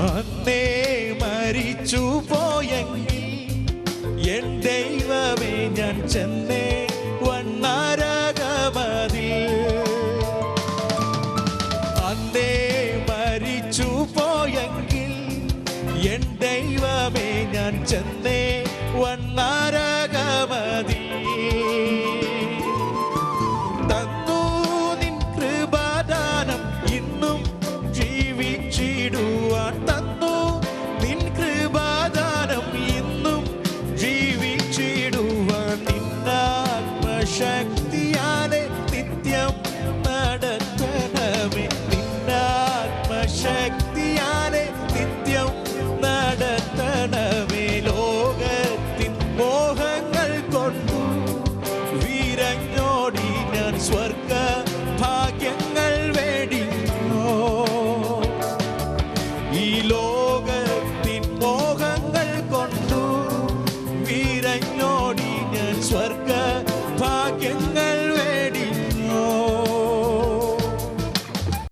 അന്നേ മരിച്ചു പോയെങ്കിൽ എൻ ദൈവമേ ഞാൻ ചെന്നേ വണ്ണാരകമതി അന്നേ മരിച്ചു പോയെങ്കിൽ എൻ ദൈവമേ ഞാൻ ചെന്നേ സ്വർഗ